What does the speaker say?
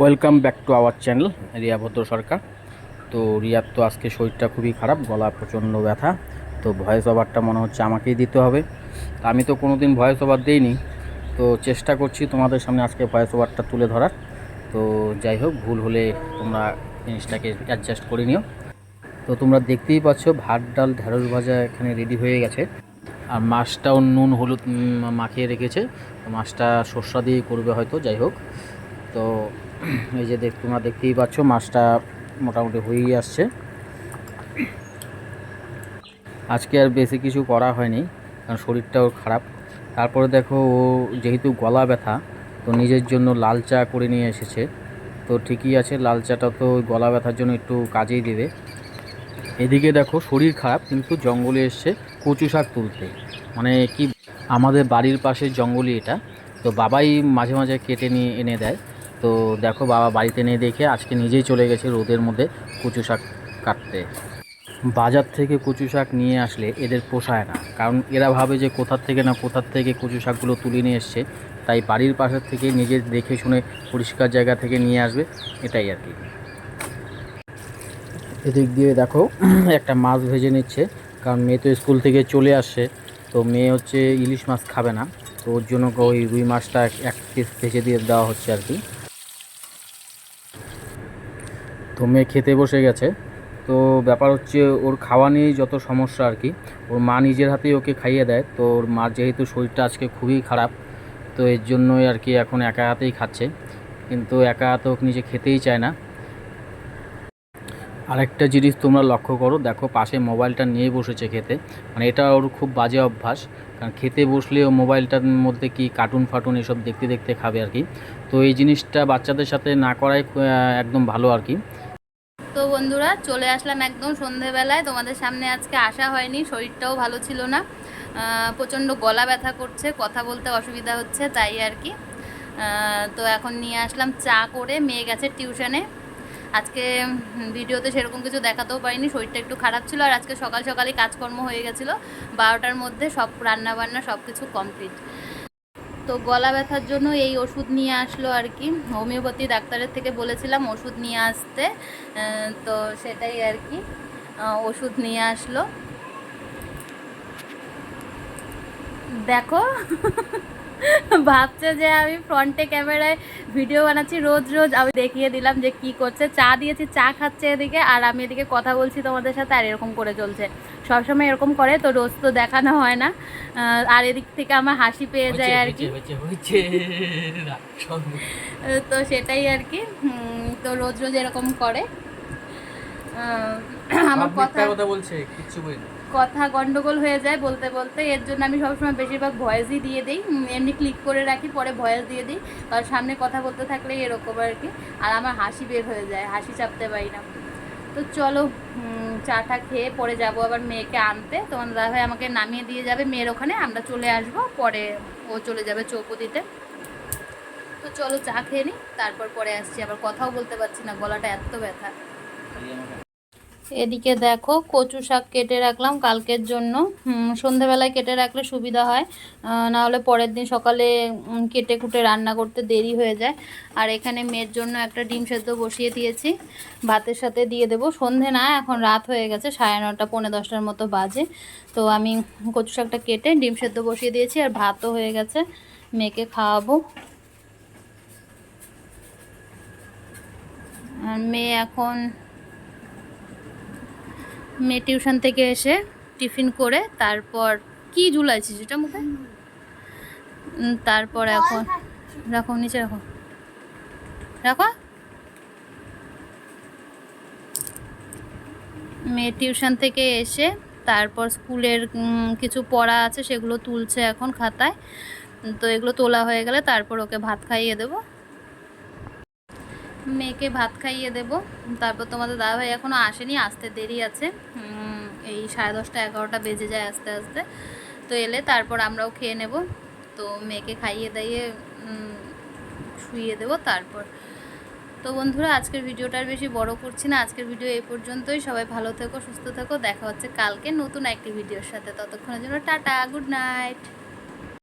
Welcome back to our channel Riya Bhadra Sarkar. তো রিয়ার তো আজকে শরীরটা খুবই খারাপ, গলা প্রচণ্ড ব্যথা, তো ভয়েস ওভারটা মনে হচ্ছে আমাকেই দিতে হবে। আমি তো কোনো দিন ভয়েস ওভার দিইনি, তো চেষ্টা করছি তোমাদের সামনে আজকে ভয়েস ওভারটা তুলে ধরার। তো যাই হোক, ভুল হলে তোমরা জিনিসটাকে অ্যাডজাস্ট করে নিও। তো তোমরা দেখতেই পাচ্ছ, ভাত, ডাল, ঢেঁড়স ভাজা এখানে রেডি হয়ে গেছে। আর মাছটাও নুন, হলুদ মাখিয়ে রেখেছে। মাছটা সর্ষা দিয়ে করবে হয়তো, যাই হোক। তো এই যে দেখ, তোমরা দেখতেই পাচ্ছ, মাছটা মোটামুটি হয়েই আসছে। আজকে আর বেশি কিছু করা হয়নি, কারণ শরীরটাও খারাপ। তারপরে দেখো, ও যেহেতু গলা ব্যথা, তো নিজের জন্য লাল চা করে নিয়ে এসেছে। তো ঠিকই আছে, লাল চাটা তো গলা ব্যথার জন্য একটু কাজেই দেবে। এদিকে দেখো, শরীর খারাপ, কিন্তু জঙ্গলে এসছে কচু শাক তুলতে। মানে কি, আমাদের বাড়ির পাশে জঙ্গলই এটা। তো বাবাই মাঝে মাঝে কেটে নিয়ে এনে দেয়। তো দেখো বাবা বাড়িতে নিয়ে দেখে আজকে নিজেই চলে গেছে রোদের মধ্যে কচু শাক কাটতে। বাজার থেকে কচু শাক নিয়ে আসলে এদের পোষায় না। কারণ এরা ভাবে যে কোথার থেকে না কোথার থেকে কচু শাকগুলো তুলে নিয়ে এসছে, তাই বাড়ির পাশের থেকে নিজে দেখে শুনে পরিষ্কার জায়গা থেকে নিয়ে আসবে, এটাই আর কি। এদিক দিয়ে দেখো একটা মাছ ভেজে নিচ্ছে, কারণ মেয়ে তো স্কুল থেকে চলে আসছে, তো মেয়ে হচ্ছে ইলিশ মাছ খাবে না, তো ওর জন্য ওই রুই মাছটা এক পিস ভেজে দিয়ে দেওয়া হচ্ছে আর কি। মেয়ে খেতে বসে গেছে। তো ব্যাপার হচ্ছে ওর খাওয়া নিয়েই যত সমস্যা আর কি। ওর মা নিজের হাতেই ওকে খাইয়ে দেয়। তো ওর মার যেহেতু শরীরটা আজকে খুবই খারাপ, তো এর জন্যই আর কি এখন একা হাতেই খাচ্ছে। কিন্তু একা হাতে ওকে নিজে খেতেই চায় না। আরেকটা জিনিস তোমরা লক্ষ্য করো, দেখো পাশে মোবাইলটা নিয়ে বসেছে খেতে। মানে এটা ওর খুব বাজে অভ্যাস। কারণ খেতে বসলে ও মোবাইলটার মধ্যে কি কার্টুন ফাটুন এসব দেখতে দেখতে খাবে আর কি। তো এই জিনিসটা বাচ্চাদের সাথে না করাই একদম ভালো আর কি। বন্ধুরা, চলে আসলাম একদম সন্ধেবেলায়। তোমাদের সামনে আজকে আসা হয়নি, শরীরটাও ভালো ছিল না। প্রচণ্ড গলা ব্যথা করছে, কথা বলতে অসুবিধা হচ্ছে, তাই আর কি। তো এখন নিয়ে আসলাম চা করে, মেয়ে গেছে টিউশনে। আজকে ভিডিওতে সেরকম কিছু দেখাতেও পারিনি, শরীরটা একটু খারাপ ছিল আর আজকে সকাল সকালই কাজকর্ম হয়ে গেছিল। বারোটার মধ্যে সব রান্না বান্না সব কিছু কমপ্লিট তো গলা ব্যথার জন্য এই ওষুধ নিয়ে আসলো আর কি। হোমিওপ্যাথি ডাক্তারের থেকে বলেছিলাম ওষুধ নিয়ে আসতে তো সেটাই আর কি ওষুধ নিয়ে আসলো। দেখো ভাবছে যে আমি ফ্রন্টে ক্যামেরায় ভিডিও বানাচ্ছি রোজ রোজ আমি দেখিয়ে দিলাম যে কি করছে। চা দিয়েছি চা খাচ্ছে এদিকে আর আমি এদিকে কথা বলছি তোমাদের সাথে আর এরকম করে চলছে। সবসময় এরকম করে তো রোজ তো দেখানো হয় না। আর এদিক থেকে আমার হাসি পেয়ে যায় আর কি। তো সেটাই আর কি। তো রোজ রোজ এরকম করে। আমার কথা কথা বলছে কিচ্ছু বলি কথা গন্ডগোল হয়ে যায় বলতে বলতে। এর জন্য আমি সবসময় বেশিরভাগ ভয়েসই দিয়ে দিই। এমনি ক্লিক করে রাখি, পরে ভয়েস দিয়ে দিই। কারণ সামনে কথা বলতে থাকলে এরকম আর কি। আর আমার হাসি বের হয়ে যায়, হাসি চাপতে পারি না। তো চলো চাটা খেয়ে পরে যাব আবার মেয়েকে আনতে। তোমার দাদাভাই আমাকে নামিয়ে দিয়ে যাবে মেয়ের ওখানে। আমরা চলে আসব, পরে ও চলে যাবে চৌপতিতে। তো চলো চা খেয়ে নিই তারপর পরে আসছি। আবার কথাও বলতে পারছি না, গলাটা এত ব্যথা। এদিকে দেখো, কচু শাক কেটে রাখলাম কালকের জন্য। সন্ধেবেলায় কেটে রাখলে সুবিধা হয়। না হলে পরের দিন সকালে কেটে কুটে রান্না করতে দেরি হয়ে যায়। আর এখানে মেয়ের জন্য একটা ডিম সেদ্ধ বসিয়ে দিয়েছি। ভাতের সাথে দিয়ে দেবো। সন্ধে না, এখন রাত হয়ে গেছে, সাড়ে নটা, পৌনে দশটার মতো বাজে। তো আমি কচু শাকটা কেটে ডিম সেদ্ধ বসিয়ে দিয়েছি আর ভাতও হয়ে গেছে। মেয়েকে খাওয়াবো। আর মেয়ে এখন মেয়ে টিউশন থেকে এসে টিফিন করে তারপর কি ঝুলাইছিস এটা মুখে? তারপর এখন রাখো, নিচে রাখো। রাখো। মেয়ে টিউশন থেকে এসে তারপর স্কুলের কিছু পড়া আছে সেগুলো তুলছে এখন খাতায়। তো এগুলো তোলা হয়ে গেলে তারপর ওকে ভাত খাইয়ে দেবো। মেয়েকে ভাত খাইয়ে দেবো। তারপর তোমাদের দাদাভাই এখনও আসেনি, আসতে দেরি আছে। এই সাড়ে দশটা এগারোটা বেজে যায় আস্তে আস্তে। তো এলে তারপর আমরাও খেয়ে নেব। তো মেয়েকে খাইয়ে দাইয়ে শুইয়ে দেবো তারপর। তো বন্ধুরা, আজকের ভিডিওটার বেশি বড় করছি না। আজকের ভিডিও এই পর্যন্তই। সবাই ভালো থেকো, সুস্থ থেকো। দেখা হচ্ছে কালকে নতুন একটি ভিডিওর সাথে। ততক্ষণের জন্য টাটা, গুড নাইট।